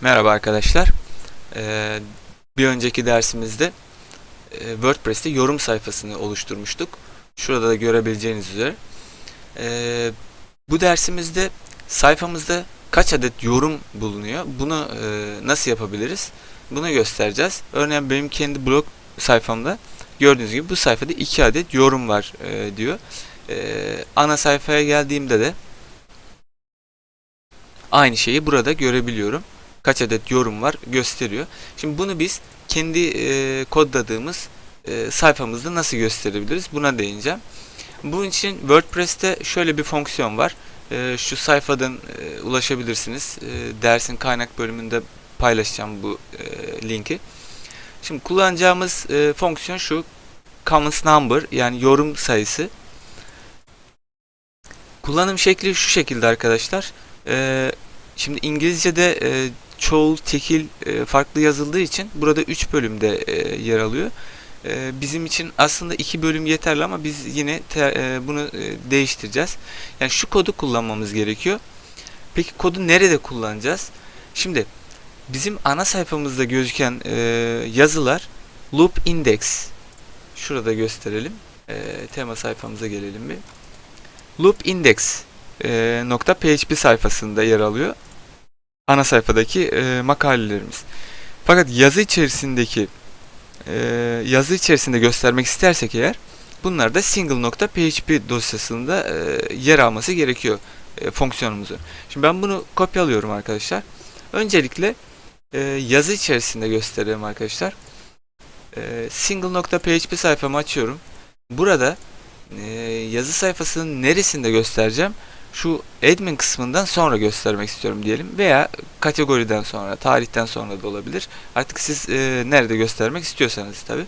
Merhaba arkadaşlar. Ee, bir önceki dersimizde e, WordPress'te yorum sayfasını oluşturmuştuk. Şurada da görebileceğiniz üzere. Ee, bu dersimizde sayfamızda kaç adet yorum bulunuyor? Bunu e, nasıl yapabiliriz? Bunu göstereceğiz. Örneğin benim kendi blog sayfamda gördüğünüz gibi bu sayfada 2 adet yorum var e, diyor. E, ana sayfaya geldiğimde de aynı şeyi burada görebiliyorum kaç adet yorum var gösteriyor. Şimdi bunu biz kendi e, kodladığımız e, sayfamızda nasıl gösterebiliriz? Buna değineceğim. Bunun için WordPress'te şöyle bir fonksiyon var. E, şu sayfadan e, ulaşabilirsiniz. E, dersin kaynak bölümünde paylaşacağım bu e, linki. Şimdi kullanacağımız e, fonksiyon şu. Comments number yani yorum sayısı. Kullanım şekli şu şekilde arkadaşlar. E, şimdi İngilizce'de e, çoğul tekil e, farklı yazıldığı için burada 3 bölümde e, yer alıyor. E, bizim için aslında 2 bölüm yeterli ama biz yine te, e, bunu e, değiştireceğiz. Yani şu kodu kullanmamız gerekiyor. Peki kodu nerede kullanacağız? Şimdi bizim ana sayfamızda gözüken e, yazılar loop index şurada gösterelim. E, tema sayfamıza gelelim bir. Loop index e, nokta PHP sayfasında yer alıyor ana sayfadaki e, makalelerimiz. Fakat yazı içerisindeki e, yazı içerisinde göstermek istersek eğer bunlar da single.php dosyasında e, yer alması gerekiyor e, fonksiyonumuzun. Şimdi ben bunu kopyalıyorum arkadaşlar. Öncelikle e, yazı içerisinde göstereyim arkadaşlar. E, single.php sayfamı açıyorum. Burada e, yazı sayfasının neresinde göstereceğim? Şu admin kısmından sonra göstermek istiyorum diyelim veya kategoriden sonra, tarihten sonra da olabilir. Artık siz e, nerede göstermek istiyorsanız tabi.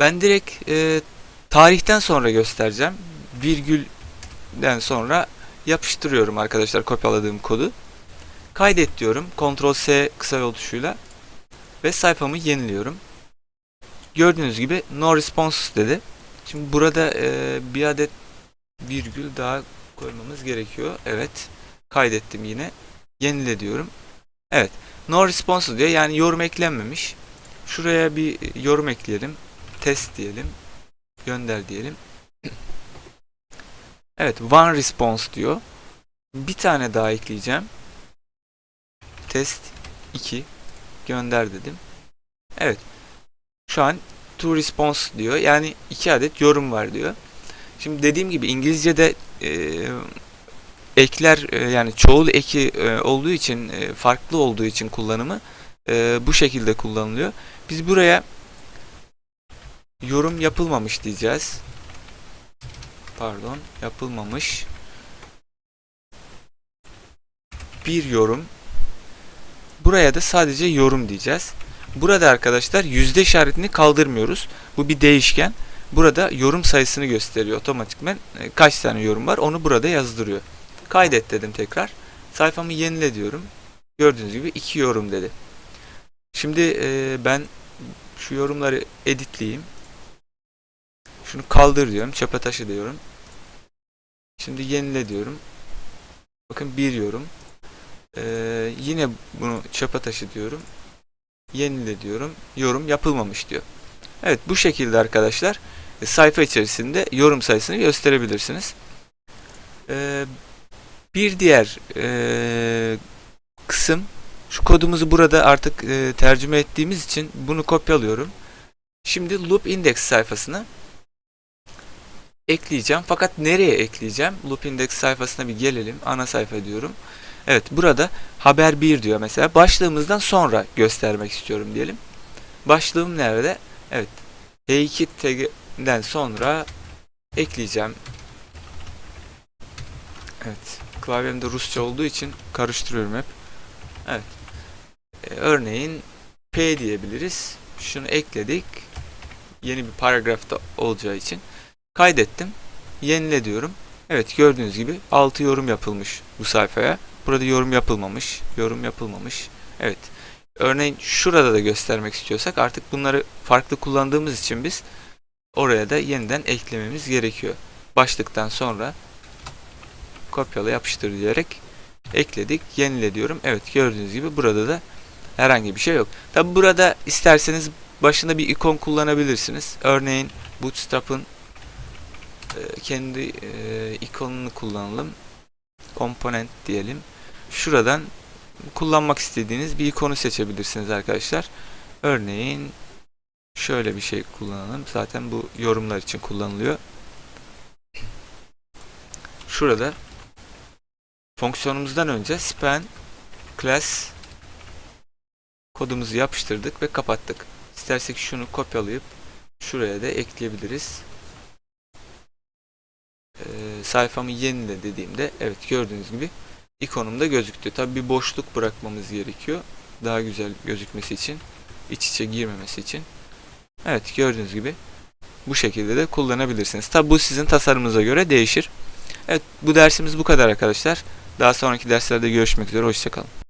Ben direkt e, tarihten sonra göstereceğim. Virgülden sonra yapıştırıyorum arkadaşlar kopyaladığım kodu. Kaydet diyorum. Ctrl S kısa yol tuşuyla ve sayfamı yeniliyorum. Gördüğünüz gibi no response dedi. Şimdi burada e, bir adet virgül daha koymamız gerekiyor. Evet. Kaydettim yine. Yenile diyorum. Evet. No response diyor. Yani yorum eklenmemiş. Şuraya bir yorum ekleyelim. Test diyelim. Gönder diyelim. Evet. One response diyor. Bir tane daha ekleyeceğim. Test 2. Gönder dedim. Evet. Şu an two response diyor. Yani iki adet yorum var diyor. Şimdi dediğim gibi İngilizce'de e, ekler e, yani çoğul eki e, olduğu için e, farklı olduğu için kullanımı e, bu şekilde kullanılıyor. Biz buraya yorum yapılmamış diyeceğiz. Pardon, yapılmamış. Bir yorum. Buraya da sadece yorum diyeceğiz. Burada arkadaşlar yüzde işaretini kaldırmıyoruz. Bu bir değişken. Burada yorum sayısını gösteriyor otomatikmen. E, kaç tane yorum var onu burada yazdırıyor. Kaydet dedim tekrar. Sayfamı yenile diyorum. Gördüğünüz gibi iki yorum dedi. Şimdi e, ben şu yorumları editleyeyim. Şunu kaldır diyorum. Çöpe taşı diyorum. Şimdi yenile diyorum. Bakın bir yorum. Ee, yine bunu çöpe taşı diyorum. Yenile diyorum. Yorum yapılmamış diyor. Evet bu şekilde arkadaşlar sayfa içerisinde yorum sayısını gösterebilirsiniz. Ee, bir diğer e, kısım şu kodumuzu burada artık e, tercüme ettiğimiz için bunu kopyalıyorum. Şimdi loop index sayfasına ekleyeceğim. Fakat nereye ekleyeceğim? Loop index sayfasına bir gelelim. Ana sayfa diyorum. Evet burada haber 1 diyor mesela. Başlığımızdan sonra göstermek istiyorum diyelim. Başlığım nerede? Evet. H2 tag'inden sonra ekleyeceğim. Evet. Klavyemde Rusça olduğu için karıştırıyorum hep. Evet. Ee, örneğin P diyebiliriz. Şunu ekledik. Yeni bir paragrafta olacağı için. Kaydettim. Yenile diyorum. Evet gördüğünüz gibi 6 yorum yapılmış bu sayfaya. Burada yorum yapılmamış. Yorum yapılmamış. Evet. Örneğin şurada da göstermek istiyorsak artık bunları farklı kullandığımız için biz oraya da yeniden eklememiz gerekiyor. Başlıktan sonra kopyala yapıştır diyerek ekledik. Yenile diyorum. Evet gördüğünüz gibi burada da herhangi bir şey yok. Tabi burada isterseniz başında bir ikon kullanabilirsiniz. Örneğin Bootstrap'ın e, kendi e, ikonunu kullanalım. Komponent diyelim. Şuradan kullanmak istediğiniz bir ikonu seçebilirsiniz arkadaşlar. Örneğin şöyle bir şey kullanalım. Zaten bu yorumlar için kullanılıyor. Şurada fonksiyonumuzdan önce span class kodumuzu yapıştırdık ve kapattık. İstersek şunu kopyalayıp şuraya da ekleyebiliriz. Ee, sayfamı yenile dediğimde evet gördüğünüz gibi ikonumda gözüktü. Tabi bir boşluk bırakmamız gerekiyor. Daha güzel gözükmesi için. iç içe girmemesi için. Evet gördüğünüz gibi bu şekilde de kullanabilirsiniz. Tabi bu sizin tasarımınıza göre değişir. Evet bu dersimiz bu kadar arkadaşlar. Daha sonraki derslerde görüşmek üzere. Hoşçakalın.